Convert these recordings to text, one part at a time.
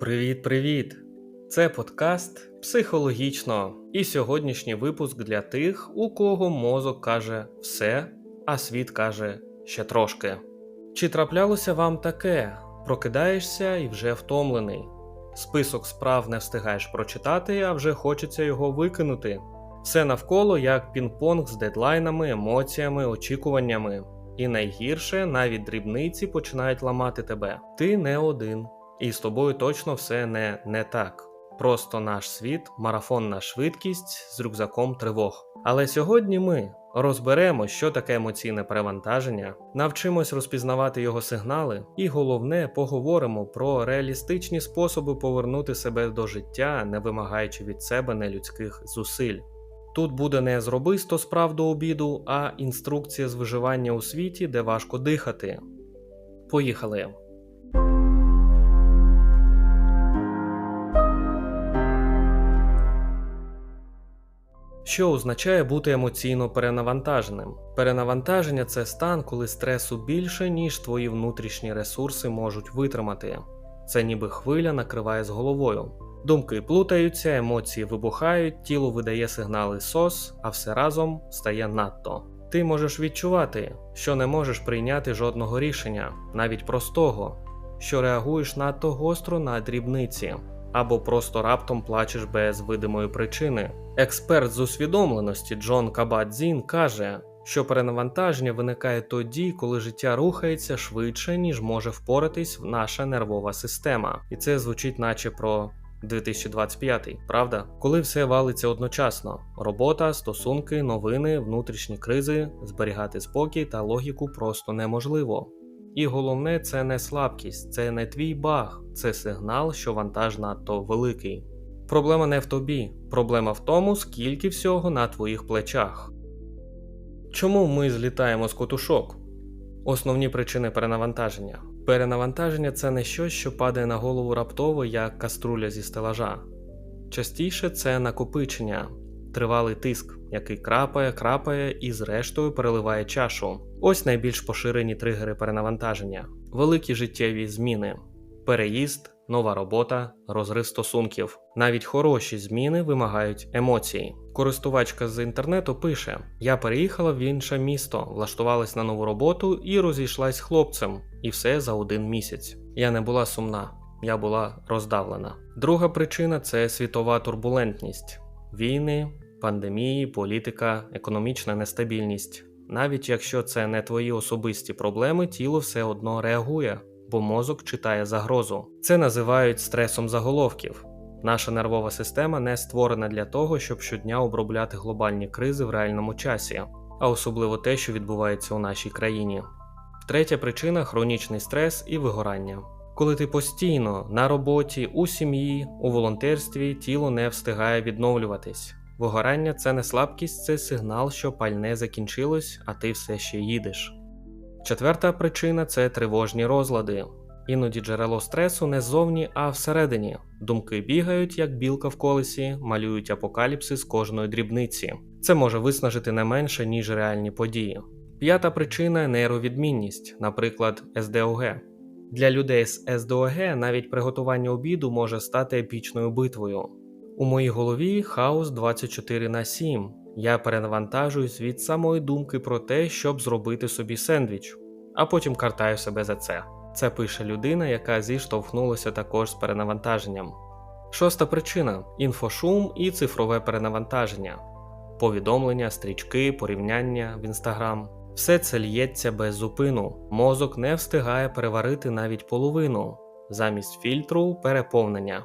Привіт-привіт! Це подкаст Психологічно і сьогоднішній випуск для тих, у кого мозок каже все, а світ каже ще трошки. Чи траплялося вам таке? Прокидаєшся і вже втомлений. Список справ не встигаєш прочитати, а вже хочеться його викинути. Все навколо як пінг-понг з дедлайнами, емоціями, очікуваннями. І найгірше, навіть дрібниці починають ламати тебе. Ти не один. І з тобою точно все не, не так. Просто наш світ, марафонна швидкість з рюкзаком тривог. Але сьогодні ми розберемо, що таке емоційне перевантаження, навчимось розпізнавати його сигнали, і головне, поговоримо про реалістичні способи повернути себе до життя, не вимагаючи від себе нелюдських зусиль. Тут буде не зроби 100 справ до обіду, а інструкція з виживання у світі, де важко дихати. Поїхали! Що означає бути емоційно перенавантаженим? Перенавантаження це стан, коли стресу більше, ніж твої внутрішні ресурси можуть витримати. Це ніби хвиля накриває з головою. Думки плутаються, емоції вибухають, тіло видає сигнали СОС, а все разом стає надто. Ти можеш відчувати, що не можеш прийняти жодного рішення, навіть простого, що реагуєш надто гостро на дрібниці, або просто раптом плачеш без видимої причини. Експерт з усвідомленості Джон Кабат-Зін каже, що перенавантаження виникає тоді, коли життя рухається швидше, ніж може впоратись наша нервова система, і це звучить, наче про 2025, правда? Коли все валиться одночасно: робота, стосунки, новини, внутрішні кризи, зберігати спокій та логіку просто неможливо. І головне, це не слабкість, це не твій баг, це сигнал, що вантаж надто великий. Проблема не в тобі, проблема в тому, скільки всього на твоїх плечах. Чому ми злітаємо з котушок? Основні причини перенавантаження. Перенавантаження це не щось, що падає на голову раптово, як каструля зі стелажа. Частіше це накопичення, тривалий тиск, який крапає, крапає і, зрештою, переливає чашу. Ось найбільш поширені тригери перенавантаження, великі життєві зміни, переїзд, нова робота, розрив стосунків. Навіть хороші зміни вимагають емоцій. Користувачка з інтернету пише: Я переїхала в інше місто, влаштувалась на нову роботу і розійшлась з хлопцем, і все за один місяць. Я не була сумна, я була роздавлена. Друга причина це світова турбулентність, війни, пандемії, політика, економічна нестабільність. Навіть якщо це не твої особисті проблеми, тіло все одно реагує, бо мозок читає загрозу. Це називають стресом заголовків. Наша нервова система не створена для того, щоб щодня обробляти глобальні кризи в реальному часі, а особливо те, що відбувається у нашій країні. Третя причина хронічний стрес і вигорання. Коли ти постійно на роботі, у сім'ї, у волонтерстві тіло не встигає відновлюватись. Вигорання це не слабкість, це сигнал, що пальне закінчилось, а ти все ще їдеш. Четверта причина це тривожні розлади. Іноді джерело стресу не ззовні, а всередині. Думки бігають, як білка в колесі, малюють апокаліпсис кожної дрібниці. Це може виснажити не менше, ніж реальні події. П'ята причина нейровідмінність, наприклад, СДОГ. Для людей з СДОГ навіть приготування обіду може стати епічною битвою. У моїй голові хаос 24 на 7. Я перенавантажуюсь від самої думки про те, щоб зробити собі сендвіч, а потім картаю себе за це. Це пише людина, яка зіштовхнулася також з перенавантаженням. Шоста причина інфошум і цифрове перенавантаження, повідомлення, стрічки, порівняння в інстаграм. Все це лється без зупину. Мозок не встигає переварити навіть половину, замість фільтру переповнення.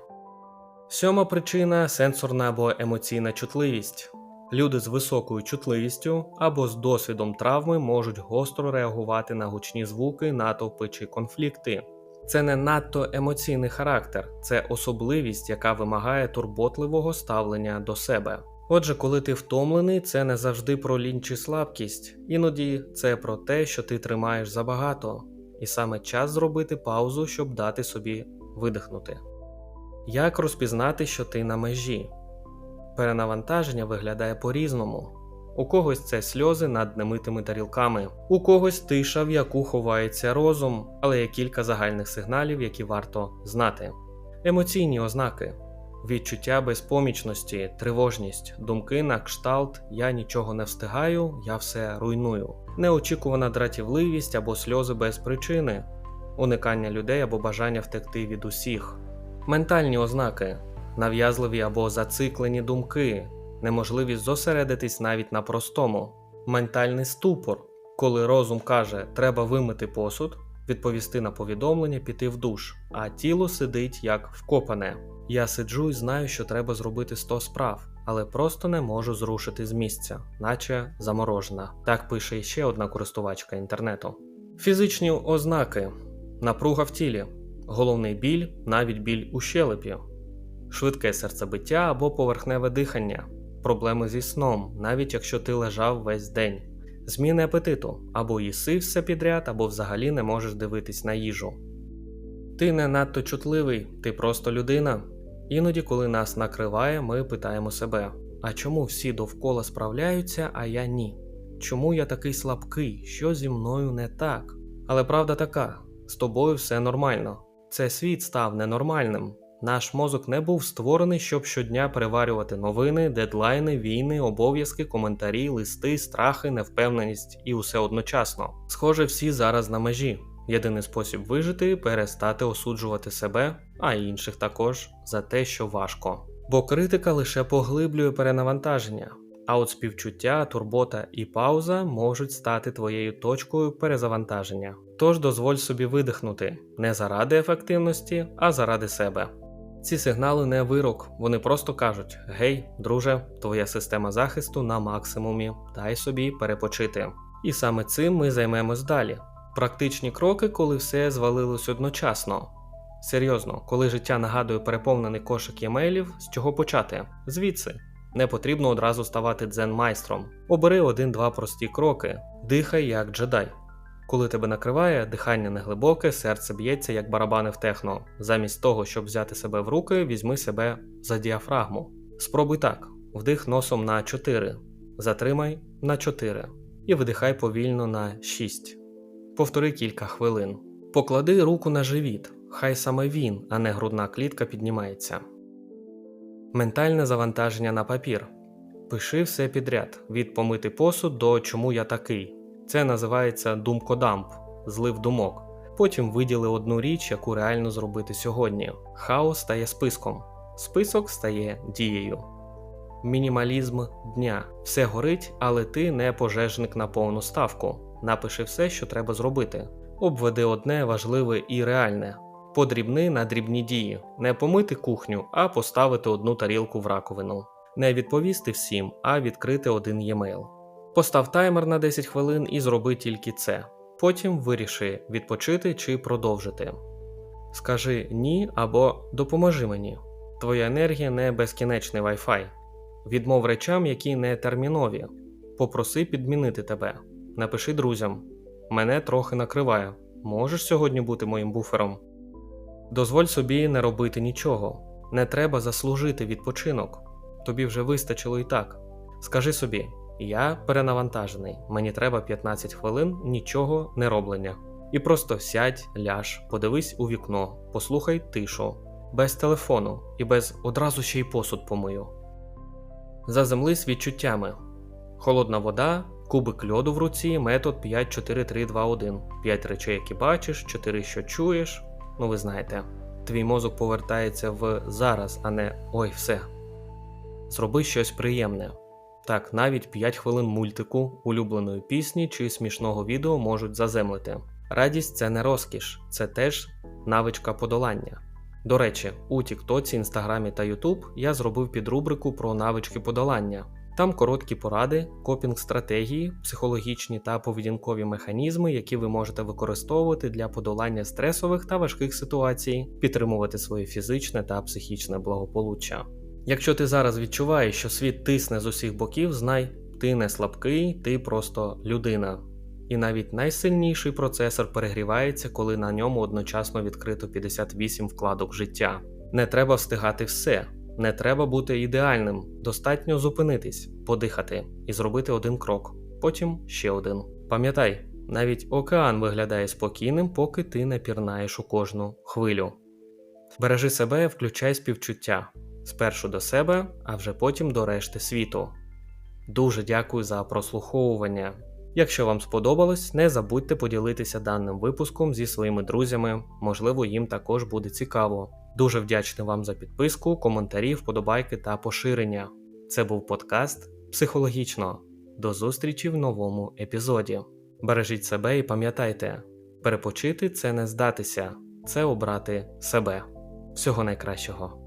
Сьома причина сенсорна або емоційна чутливість. Люди з високою чутливістю або з досвідом травми можуть гостро реагувати на гучні звуки, натовпи чи конфлікти. Це не надто емоційний характер, це особливість, яка вимагає турботливого ставлення до себе. Отже, коли ти втомлений, це не завжди про лінь чи слабкість, іноді це про те, що ти тримаєш забагато, і саме час зробити паузу, щоб дати собі видихнути. Як розпізнати, що ти на межі? Перенавантаження виглядає по-різному. У когось це сльози над немитими тарілками, у когось тиша, в яку ховається розум, але є кілька загальних сигналів, які варто знати. Емоційні ознаки. Відчуття безпомічності, тривожність, думки на кшталт Я нічого не встигаю, я все руйную, неочікувана дратівливість або сльози без причини, уникання людей або бажання втекти від усіх, ментальні ознаки, нав'язливі або зациклені думки, неможливість зосередитись навіть на простому, ментальний ступор, коли розум каже, треба вимити посуд, відповісти на повідомлення, піти в душ, а тіло сидить як вкопане. Я сиджу і знаю, що треба зробити 100 справ, але просто не можу зрушити з місця, наче заморожена. Так пише іще одна користувачка інтернету. Фізичні ознаки: напруга в тілі, головний біль, навіть біль у щелепі, швидке серцебиття або поверхневе дихання, проблеми зі сном, навіть якщо ти лежав весь день, зміни апетиту, або їси все підряд, або взагалі не можеш дивитись на їжу. Ти не надто чутливий, ти просто людина. Іноді, коли нас накриває, ми питаємо себе: а чому всі довкола справляються, а я ні? Чому я такий слабкий? Що зі мною не так? Але правда така: з тобою все нормально. Це світ став ненормальним. Наш мозок не був створений, щоб щодня переварювати новини, дедлайни, війни, обов'язки, коментарі, листи, страхи, невпевненість і усе одночасно. Схоже, всі зараз на межі. Єдиний спосіб вижити перестати осуджувати себе, а інших також за те, що важко. Бо критика лише поглиблює перенавантаження, а от співчуття, турбота і пауза можуть стати твоєю точкою перезавантаження. Тож дозволь собі видихнути не заради ефективності, а заради себе. Ці сигнали не вирок, вони просто кажуть: гей, друже, твоя система захисту на максимумі, дай собі перепочити. І саме цим ми займемось далі. Практичні кроки, коли все звалилось одночасно. Серйозно, коли життя нагадує переповнений кошик емейлів, з чого почати? Звідси. Не потрібно одразу ставати дзен-майстром. Обери один-два прості кроки, дихай як джедай. Коли тебе накриває, дихання неглибоке, серце б'ється як барабани в техно. Замість того, щоб взяти себе в руки, візьми себе за діафрагму. Спробуй так: вдих носом на 4, затримай на 4 і видихай повільно на 6. Повтори кілька хвилин. Поклади руку на живіт, хай саме він, а не грудна клітка піднімається. Ментальне завантаження на папір. Пиши все підряд: від помити посуд до чому я такий. Це називається думкодамп, злив думок. Потім виділи одну річ, яку реально зробити сьогодні. Хаос стає списком, список стає дією. Мінімалізм дня. Все горить, але ти не пожежник на повну ставку. Напиши все, що треба зробити. Обведи одне важливе і реальне. Подрібни на дрібні дії, не помити кухню, а поставити одну тарілку в раковину. Не відповісти всім, а відкрити один e-mail. Постав таймер на 10 хвилин і зроби тільки це. Потім виріши, відпочити чи продовжити. Скажи ні або допоможи мені. Твоя енергія не безкінечний Wi-Fi. Відмов речам, які не термінові. Попроси підмінити тебе. Напиши друзям: мене трохи накриває. Можеш сьогодні бути моїм буфером. Дозволь собі не робити нічого. Не треба заслужити відпочинок. Тобі вже вистачило і так. Скажи собі: я перенавантажений, мені треба 15 хвилин нічого не роблення. І просто сядь, ляж, подивись у вікно, послухай тишу, без телефону і без одразу ще й посуд помию. Заземлись відчуттями. Холодна вода, кубик льоду в руці, метод 5 4 3 2 1 5 речей, які бачиш, 4 що чуєш. Ну ви знаєте, твій мозок повертається в зараз, а не ой, все. Зроби щось приємне. Так, навіть 5 хвилин мультику, улюбленої пісні чи смішного відео можуть заземлити. Радість це не розкіш, це теж навичка подолання. До речі, у Тіктоці, Інстаграмі та Ютуб я зробив підрубрику про навички подолання. Там короткі поради, копінг стратегії, психологічні та поведінкові механізми, які ви можете використовувати для подолання стресових та важких ситуацій, підтримувати своє фізичне та психічне благополуччя. Якщо ти зараз відчуваєш, що світ тисне з усіх боків, знай, ти не слабкий, ти просто людина. І навіть найсильніший процесор перегрівається, коли на ньому одночасно відкрито 58 вкладок життя. Не треба встигати все, не треба бути ідеальним, достатньо зупинитись, подихати і зробити один крок, потім ще один. Пам'ятай, навіть океан виглядає спокійним, поки ти не пірнаєш у кожну хвилю. Бережи себе, включай співчуття. Спершу до себе, а вже потім до решти світу. Дуже дякую за прослуховування. Якщо вам сподобалось, не забудьте поділитися даним випуском зі своїми друзями, можливо, їм також буде цікаво. Дуже вдячний вам за підписку, коментарі, вподобайки та поширення. Це був подкаст Психологічно. До зустрічі в новому епізоді. Бережіть себе і пам'ятайте, перепочити це не здатися, це обрати себе. Всього найкращого.